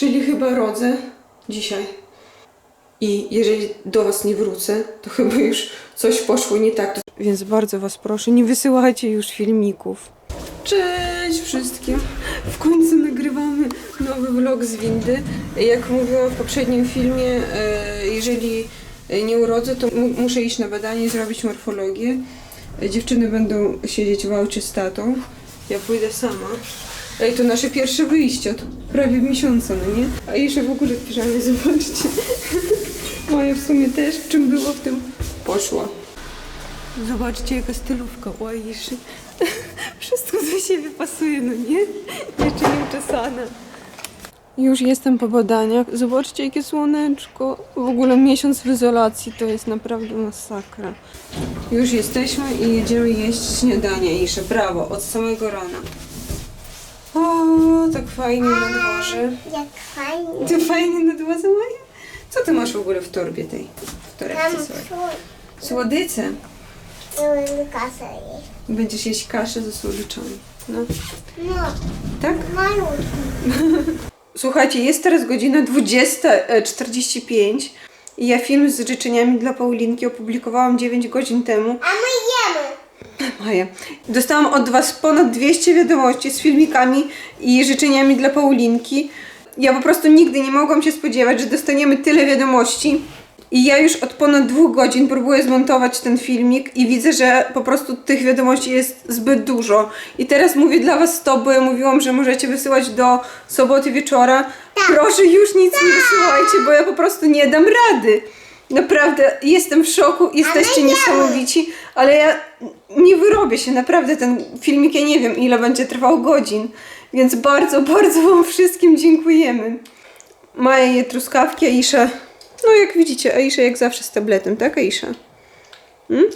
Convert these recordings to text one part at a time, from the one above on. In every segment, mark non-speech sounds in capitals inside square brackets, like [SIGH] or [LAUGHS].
Czyli chyba rodzę dzisiaj. I jeżeli do Was nie wrócę, to chyba już coś poszło nie tak. Więc bardzo Was proszę, nie wysyłajcie już filmików. Cześć wszystkim! W końcu nagrywamy nowy vlog z windy. Jak mówiłam w poprzednim filmie, e, jeżeli nie urodzę, to mu- muszę iść na badanie zrobić morfologię. Dziewczyny będą siedzieć w aucie z tatą. Ja pójdę sama. Ej, to nasze pierwsze wyjście od prawie miesiąca, no nie? A jeszcze w ogóle w piżamie, [LAUGHS] zobaczcie. Moja w sumie też, czym było w tym poszła. Zobaczcie, jaka stylówka u Aiszy. [LAUGHS] Wszystko do siebie pasuje, no nie? Jeszcze nie uczesana. Już jestem po badaniach. Zobaczcie, jakie słoneczko. W ogóle miesiąc w izolacji to jest naprawdę masakra. Już jesteśmy i jedziemy jeść śniadanie. Isze, brawo, od samego rana. O, tak fajnie na dworze. Jak fajnie. Ty fajnie na dworze, Maja? Co ty masz w ogóle w torbie tej? W Tam torebce swojej? Słodyce. Kasę jeść. Będziesz jeść kaszę ze słodyczami. No. No, Tak? malutki. [LAUGHS] Słuchajcie, jest teraz godzina 20.45 i ja film z życzeniami dla Paulinki opublikowałam 9 godzin temu. A my. Maja. Dostałam od Was ponad 200 wiadomości z filmikami i życzeniami dla Paulinki. Ja po prostu nigdy nie mogłam się spodziewać, że dostaniemy tyle wiadomości. I ja już od ponad dwóch godzin próbuję zmontować ten filmik i widzę, że po prostu tych wiadomości jest zbyt dużo. I teraz mówię dla Was stop, bo ja mówiłam, że możecie wysyłać do soboty wieczora. Proszę już nic nie wysyłajcie, bo ja po prostu nie dam rady. Naprawdę, jestem w szoku, jesteście niesamowici, ale ja nie wyrobię się, naprawdę ten filmik, ja nie wiem ile będzie trwał godzin, więc bardzo, [LAUGHS] bardzo Wam wszystkim dziękujemy. Maja je truskawki, Aisza, no jak widzicie, Aisza jak zawsze z tabletem, tak Aisza? Hmm?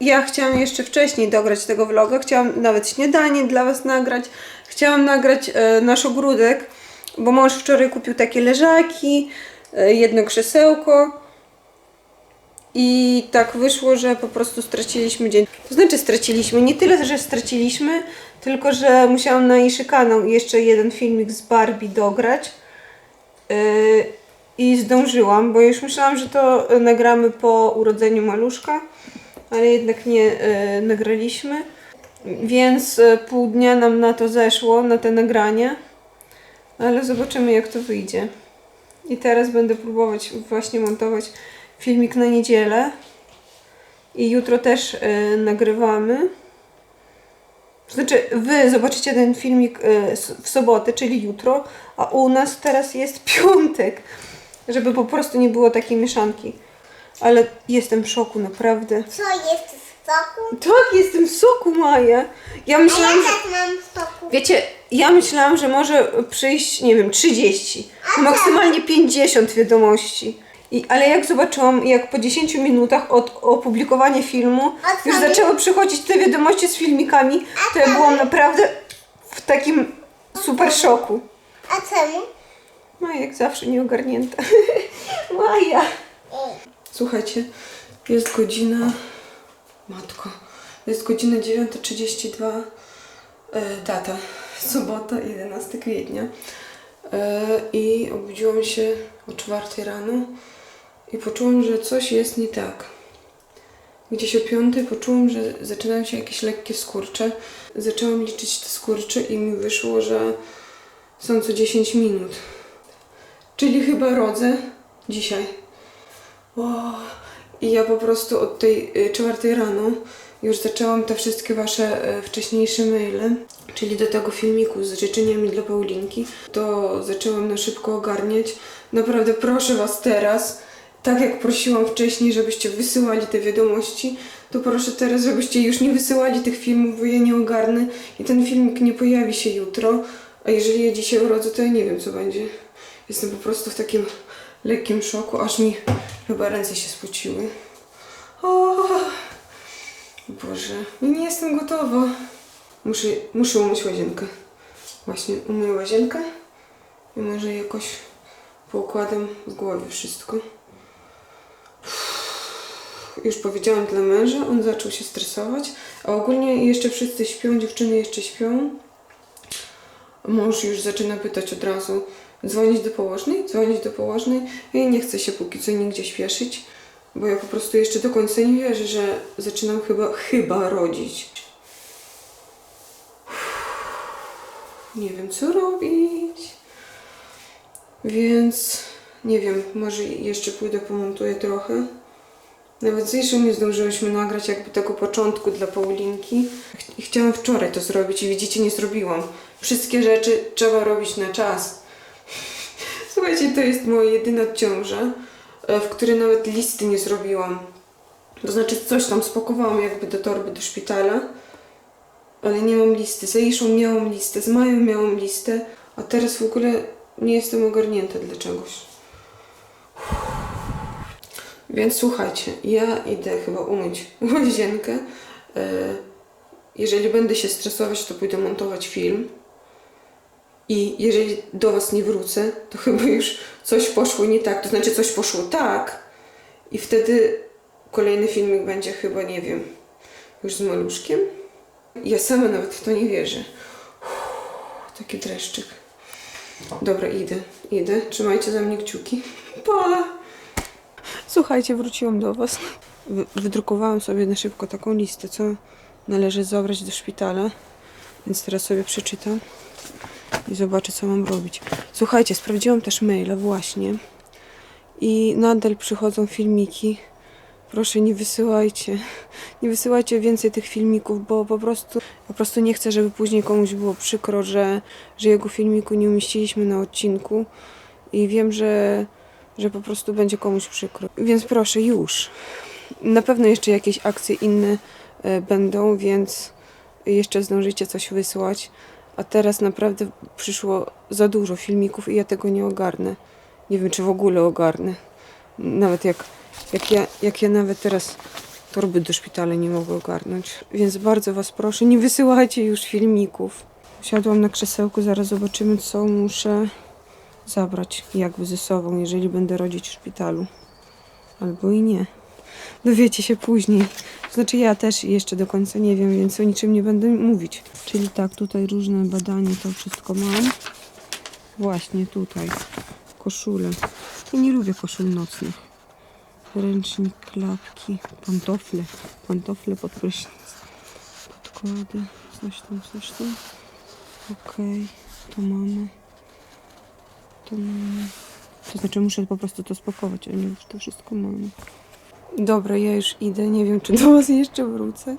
Ja chciałam jeszcze wcześniej dograć tego vloga, chciałam nawet śniadanie dla Was nagrać, chciałam nagrać e, nasz ogródek, bo mąż wczoraj kupił takie leżaki, e, jedno krzesełko i tak wyszło, że po prostu straciliśmy dzień. To znaczy straciliśmy, nie tyle, że straciliśmy, tylko że musiałam na Iszy kanał jeszcze jeden filmik z Barbie dograć. Yy, I zdążyłam, bo już myślałam, że to e, nagramy po urodzeniu maluszka, ale jednak nie e, nagraliśmy. Więc e, pół dnia nam na to zeszło, na te nagrania. Ale zobaczymy, jak to wyjdzie. I teraz będę próbować właśnie montować filmik na niedzielę. I jutro też e, nagrywamy. Znaczy, wy zobaczycie ten filmik s- w sobotę, czyli jutro, a u nas teraz jest [LAUGHS] piątek, żeby po prostu nie było takiej mieszanki. Ale jestem w szoku, naprawdę. Co jest w soku? Tak, jestem w soku, Maja. Ja A ja myślałam, że... tak mam w soku. Wiecie, ja myślałam, że może przyjść, nie wiem, 30, maksymalnie 50 wiadomości. I, ale jak zobaczyłam, jak po 10 minutach od opublikowania filmu już zaczęły przychodzić te wiadomości z filmikami, to ja byłam naprawdę w takim super szoku. A czemu? Maja jak zawsze nieogarnięta. [LAUGHS] Maja. Słuchajcie, jest godzina. Matko, jest godzina 9.32. E, data. Sobota, 11 kwietnia. E, I obudziłam się o 4 rano i poczułam, że coś jest nie tak. Gdzieś o 5 poczułam, że zaczynają się jakieś lekkie skurcze. Zaczęłam liczyć te skurcze i mi wyszło, że są co 10 minut. Czyli chyba rodzę dzisiaj. O, I ja po prostu od tej y, czwartej rano już zaczęłam te wszystkie wasze y, wcześniejsze maile, czyli do tego filmiku z życzeniami dla Paulinki, to zaczęłam na szybko ogarniać. Naprawdę proszę was teraz, tak jak prosiłam wcześniej, żebyście wysyłali te wiadomości, to proszę teraz, żebyście już nie wysyłali tych filmów, bo ja nie ogarnę i ten filmik nie pojawi się jutro. A jeżeli ja dzisiaj urodzę, to ja nie wiem co będzie. Jestem po prostu w takim lekkim szoku, aż mi chyba ręce się spociły. O, Boże, ja nie jestem gotowa. Muszę, muszę umyć łazienkę. Właśnie umyję łazienkę i może jakoś poukładam w głowie wszystko. Już powiedziałam dla męża, on zaczął się stresować, a ogólnie jeszcze wszyscy śpią, dziewczyny jeszcze śpią. Mąż już zaczyna pytać od razu, dzwonić do położnej, dzwonić do położnej. Ja nie chcę się póki co nigdzie śpieszyć, bo ja po prostu jeszcze do końca nie wierzę, że zaczynam chyba, chyba rodzić. Nie wiem, co robić. Więc nie wiem, może jeszcze pójdę, pomontuję trochę. Nawet Iszą nie zdążyłyśmy nagrać jakby tego początku dla Paulinki. Ch- Chciałam wczoraj to zrobić i widzicie, nie zrobiłam. Wszystkie rzeczy trzeba robić na czas. Słuchajcie, to jest moja jedyna ciąża, e, w której nawet listy nie zrobiłam. To znaczy coś tam spakowałam jakby do torby do szpitala, ale nie mam listy. Z Iszą miałam listę, z Mają miałam listę, a teraz w ogóle nie jestem ogarnięta dla czegoś. Więc słuchajcie, ja idę chyba umyć [LAUGHS] łazienkę. E, Jeżeli będę się stresować, to pójdę montować film. I jeżeli do Was nie wrócę, to [LAUGHS] chyba już coś poszło nie tak. To znaczy, coś poszło tak, i wtedy kolejny filmik będzie chyba, nie wiem, już z maluszkiem. Ja sama nawet w to nie wierzę. Uff, Taki dreszczyk. Dobra, idę, idę. Trzymajcie za mnie kciuki. Pa! Słuchajcie, wróciłam do Was. Wy- Wydrukowałam sobie na szybko taką listę, co należy zabrać do szpitala. Więc teraz sobie przeczytam i zobaczę, co mam robić. Słuchajcie, sprawdziłam też maila właśnie i nadal przychodzą filmiki. Proszę, nie wysyłajcie. Nie wysyłajcie więcej tych filmików, bo po prostu, po prostu nie chcę, żeby później komuś było przykro, że, że jego filmiku nie umieściliśmy na odcinku. I wiem, że, że po prostu będzie komuś przykro. Więc proszę, już. Na pewno jeszcze jakieś akcje inne e, będą, więc jeszcze zdążycie coś wysłać. A teraz naprawdę przyszło za dużo filmików i ja tego nie ogarnę. Nie wiem, czy w ogóle ogarnę. Nawet jak, jak, ja, jak ja nawet teraz torby do szpitala nie mogę ogarnąć. Więc bardzo Was proszę, nie wysyłajcie już filmików. Usiadłam na krzesełku, zaraz zobaczymy, co muszę zabrać jakby ze sobą, jeżeli będę rodzić w szpitalu. Albo i nie. Dowiecie się później. Znaczy ja też jeszcze do końca nie wiem, więc o niczym nie będę mówić. Czyli tak, tutaj różne badania, to wszystko mam. Właśnie tutaj. Koszule. Ja nie lubię koszul nocnych. Ręcznik, klapki, pantofle. Pantofle pod prysznic. Podkłady. Coś tam, coś tam. Okej, to mamy. To. To znaczy muszę po prostu to spakować, ale już to wszystko mamy. Dobra, ja już idę. Nie wiem, czy do Was jeszcze wrócę.